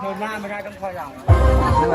เดินหน้าไม่ได้ต้องคอยหลังใช่ไหม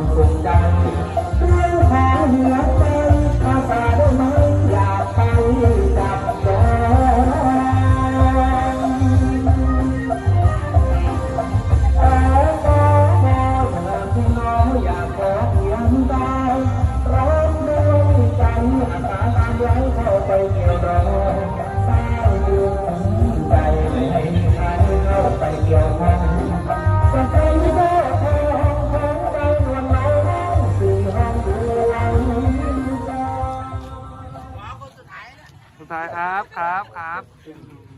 มชนสุขใจเรื่องของเหนือใจอาสาได้ไหมอยากไปจับจองขอขอขอเธอที่น้องอยากขอเพียงใดร้องด้วยใจอาสาตามไว้เข้าไปเกี่ยวดอง ครับครับครับ